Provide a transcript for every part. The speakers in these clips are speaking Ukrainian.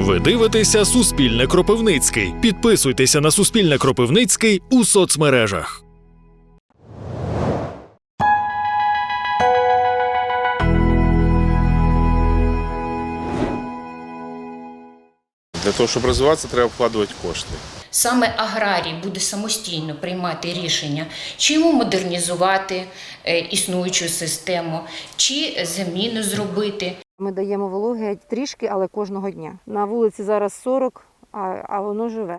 Ви дивитеся Суспільне Кропивницький. Підписуйтеся на Суспільне Кропивницький у соцмережах. Для того, щоб розвиватися, треба вкладувати кошти. Саме аграрій буде самостійно приймати рішення, чи йому модернізувати е, існуючу систему, чи заміну зробити. Ми даємо вологи трішки, але кожного дня. На вулиці зараз 40, а, а воно живе.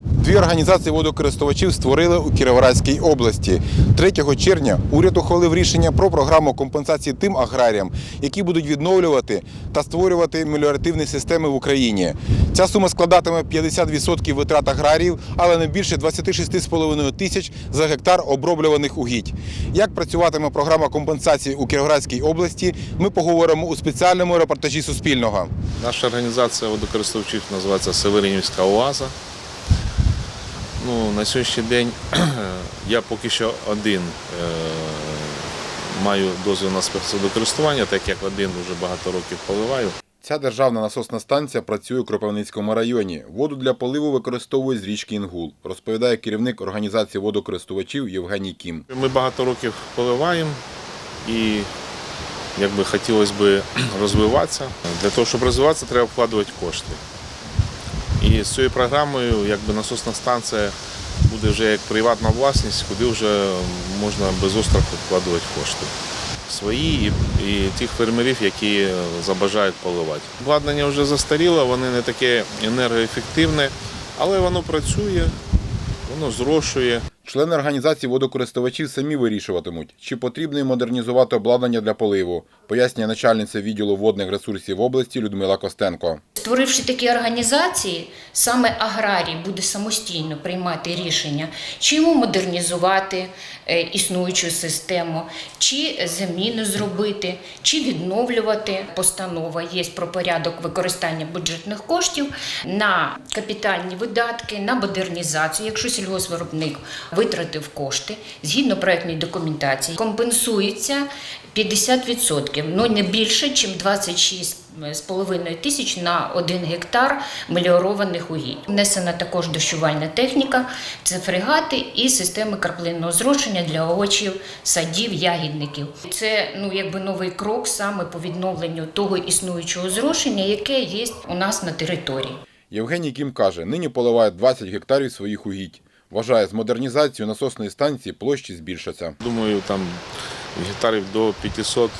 Дві організації водокористувачів створили у Кіровоградській області. 3 червня уряд ухвалив рішення про програму компенсації тим аграріям, які будуть відновлювати та створювати меліоративні системи в Україні. Ця сума складатиме 50% витрат аграріїв, але не більше 26,5 тисяч за гектар оброблюваних угідь. Як працюватиме програма компенсації у Кіровоградській області, ми поговоримо у спеціальному репортажі Суспільного. Наша організація водокористувачів називається Северинівська ОАЗа. Ну, на сьогоднішній день я поки що один е, маю дозвіл на спецводокористування, так як один вже багато років поливаю. Ця державна насосна станція працює у Кропивницькому районі. Воду для поливу використовують з річки Інгул, розповідає керівник організації водокористувачів Євгеній Кім. Ми багато років поливаємо і якби хотілося б розвиватися. Для того, щоб розвиватися, треба вкладувати кошти. І з цією програмою якби насосна станція буде вже як приватна власність, куди вже можна без остраху вкладувати кошти. Свої і, і тих фермерів, які забажають поливати. Обладнання вже застаріло, воно не таке енергоефективне, але воно працює, воно зрошує. Члени організації водокористувачів самі вирішуватимуть, чи потрібно їм модернізувати обладнання для поливу, пояснює начальниця відділу водних ресурсів області Людмила Костенко. Створивши такі організації, саме аграрій буде самостійно приймати рішення, чи йому модернізувати е, існуючу систему, чи заміну зробити, чи відновлювати. Постанова є про порядок використання бюджетних коштів на капітальні видатки, на модернізацію, якщо сільгоспвиробник витратив кошти згідно проектної документації, компенсується 50%, ну не більше, ніж 26 з половиною тисяч на один гектар меліорованих угідь. Внесена також дощувальна техніка, це фрегати і системи краплинного зрошення для овочів, садів, ягідників. Це ну якби новий крок саме по відновленню того існуючого зрошення, яке є у нас на території. Євгеній Кім каже, нині поливають 20 гектарів своїх угідь. Вважає, з модернізацією насосної станції площі збільшаться. Думаю, там гектарів до 500 е,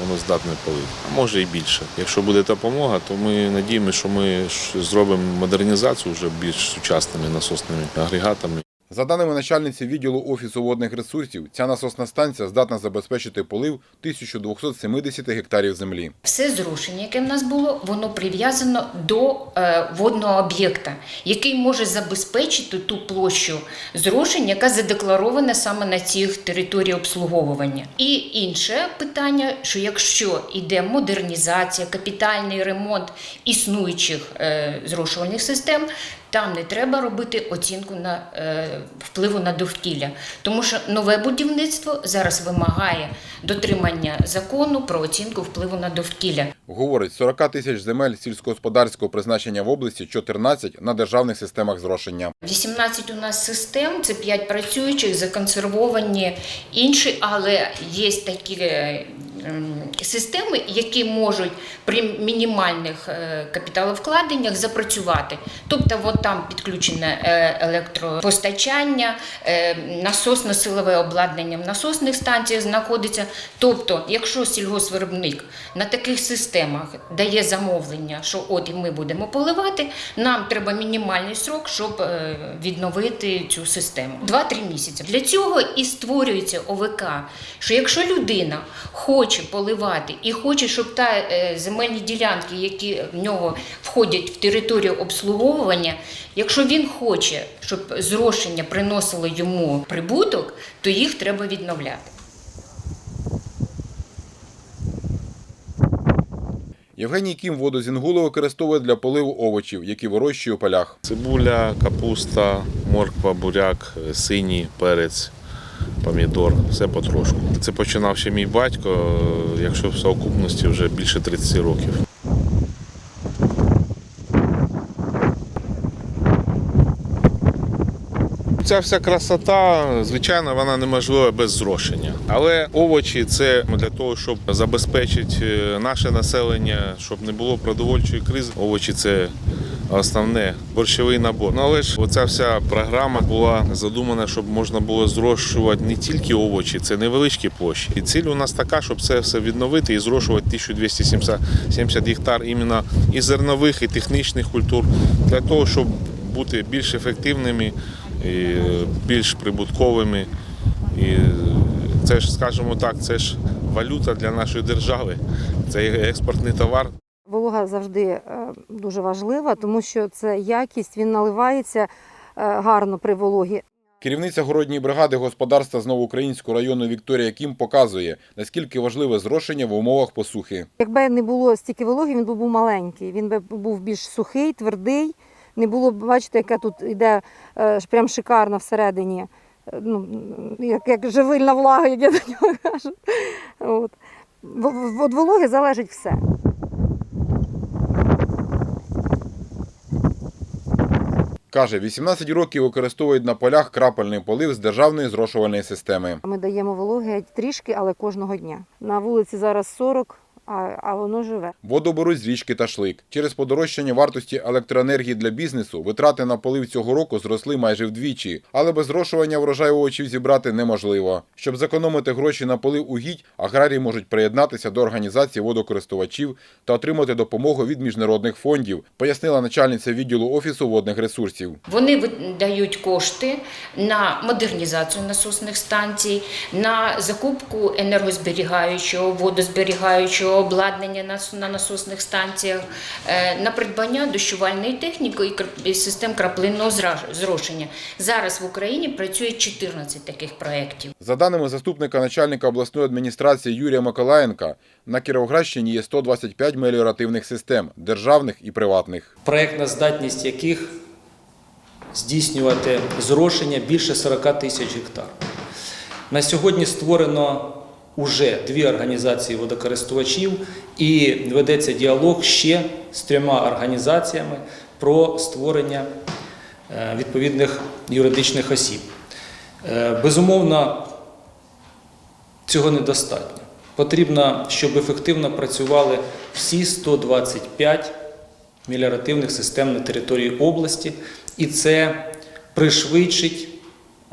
воно здатне полити, а може і більше. Якщо буде допомога, то ми надіємося, що ми зробимо модернізацію вже більш сучасними насосними агрегатами. За даними начальниці відділу Офісу водних ресурсів, ця насосна станція здатна забезпечити полив 1270 гектарів землі. Все зрушення, яке в нас було, воно прив'язано до е, водного об'єкта, який може забезпечити ту площу зрошення, яка задекларована саме на цих територіях обслуговування. І інше питання, що якщо йде модернізація, капітальний ремонт існуючих е, зрошувальних систем, там не треба робити оцінку на е, впливу на довкілля, тому що нове будівництво зараз вимагає дотримання закону про оцінку впливу на довкілля. Говорить, 40 тисяч земель сільськогосподарського призначення в області, 14 на державних системах зрошення. 18 у нас систем, це 5 працюючих, законсервовані інші, але є такі е, системи, які можуть при мінімальних е, капіталовкладеннях запрацювати. Тобто, от там підключене е, електропостачання, е, насосно-силове обладнання в насосних станціях знаходиться. Тобто, якщо сільгоспвиробник на таких системах дає замовлення, що от і ми будемо поливати, нам треба мінімальний срок, щоб відновити цю систему. 2-3 місяці. Для цього і створюється ОВК, що якщо людина хоче поливати і хоче, щоб та е, земельні ділянки, які в нього входять в територію обслуговування, якщо він хоче, щоб зрошення приносило йому прибуток, то їх треба відновляти. Євгеній Кім воду з Інгулу використовує для поливу овочів, які вирощує у полях. Цибуля, капуста, морква, буряк, синій перець, помідор, все потрошку. Це починав ще мій батько, якщо в совокупності вже більше 30 років. Ця вся красота, звичайно, вона неможлива без зрошення. Але овочі це для того, щоб забезпечити е, наше населення, щоб не було продовольчої кризи. Овочі це основне борщовий набор. Ну але ж оця вся програма була задумана, щоб можна було зрошувати не тільки овочі, це невеличкі площі. І ціль у нас така, щоб це все відновити і зрошувати 1270 гектар іменно і зернових, і технічних культур для того, щоб бути більш ефективними, і більш прибутковими. І це ж, скажімо так, це ж валюта для нашої держави, це експортний товар. Волога завжди е, дуже важлива, тому що це якість, він наливається е, гарно при вологі. Керівниця городньої бригади господарства з Новоукраїнського району Вікторія Кім показує, наскільки важливе зрошення в умовах посухи. Якби не було стільки вологи, він був маленький. Він би був більш сухий, твердий. Не було б, бачите, яка тут йде е, прям шикарна всередині. е, Ну, як, як живильна влага, як я до нього кажу. От. Від вологи залежить все. Каже, 18 років використовують на полях крапельний полив з державної зрошувальної системи. Ми даємо вологи трішки, але кожного дня. На вулиці зараз 40, а, а воно живе. Воду беруть з річки Ташлик. Через подорожчання вартості електроенергії для бізнесу витрати на полив цього року зросли майже вдвічі, але без зрошування врожай овочів зібрати неможливо. Щоб зекономити гроші на полив угідь, аграрії можуть приєднатися до організації водокористувачів та отримати допомогу від міжнародних фондів, пояснила начальниця відділу офісу водних ресурсів. Вони видають кошти на модернізацію насосних станцій, на закупку енергозберігаючого, водозберігаючого обладнання на- на насосних станціях, е, на придбання дощувальної техніки і систем краплинного зрошення. Зараз в Україні працює 14 таких проєктів. За даними заступника начальника обласної адміністрації Юрія Миколаєнка, на Кіровоградщині є 125 меліоративних систем державних і приватних. проєктна здатність яких здійснювати зрошення більше 40 тисяч гектар. На сьогодні створено уже дві організації водокористувачів і ведеться діалог ще з трьома організаціями про створення е, відповідних юридичних осіб. Е, Безумовно, цього недостатньо. Потрібно, щоб ефективно працювали всі 125 меліоративних систем на території області, і це пришвидшить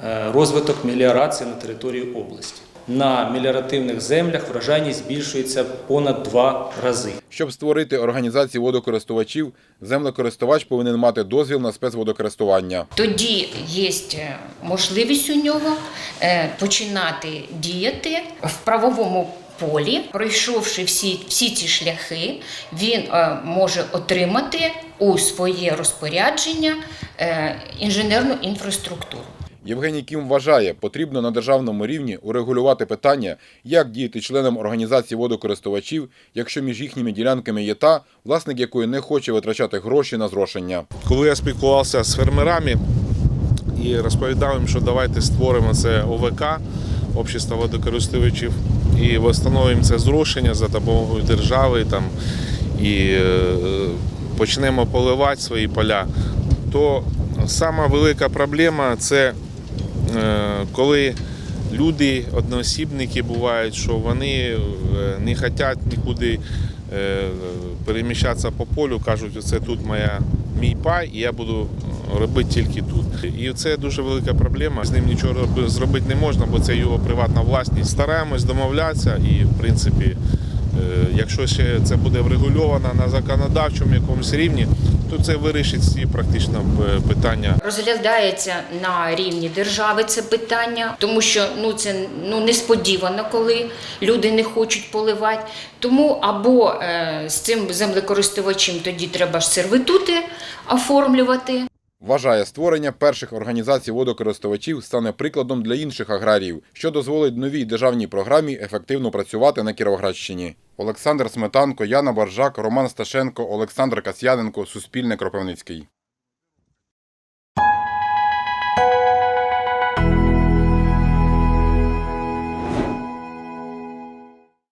е, розвиток меліорації на території області. На меліоративних землях врожайність збільшується понад два рази. Щоб створити організацію водокористувачів, землекористувач повинен мати дозвіл на спецводокористування. Тоді є е, можливість у нього е, починати діяти в правовому полі, пройшовши всі, всі ці шляхи, він е, може отримати у своє розпорядження е, інженерну інфраструктуру. Євгеній Кім вважає, потрібно на державному рівні урегулювати питання, як діяти членам організації водокористувачів, якщо між їхніми ділянками є та, власник якої не хоче витрачати гроші на зрошення. Коли я спілкувався з фермерами і розповідав їм, що давайте створимо це ОВК, Общество водокористувачів, і встановимо це зрошення за допомогою держави там, і е, почнемо поливати свої поля, то сама велика проблема це коли люди, одноосібники бувають, що вони е, не хочуть нікуди е, переміщатися по полю, кажуть, це тут моя мій пай, і я буду робити тільки тут. І це дуже велика проблема. З ним нічого зробити не можна, бо це його приватна власність. Стараємось домовлятися і, в принципі, е, якщо ще це буде врегульовано на законодавчому якомусь рівні, то це вирішить всі практично е, питання Розглядається на рівні держави це питання, тому що ну це ну несподівано, коли люди не хочуть поливати. Тому або е, з цим землекористувачем тоді треба ж сервітути оформлювати. Вважає, створення перших організацій водокористувачів стане прикладом для інших аграріїв, що дозволить новій державній програмі ефективно працювати на Кіровоградщині. Олександр Сметанко, Яна Баржак, Роман Сташенко, Олександр Касьяненко, Суспільне Кропивницький.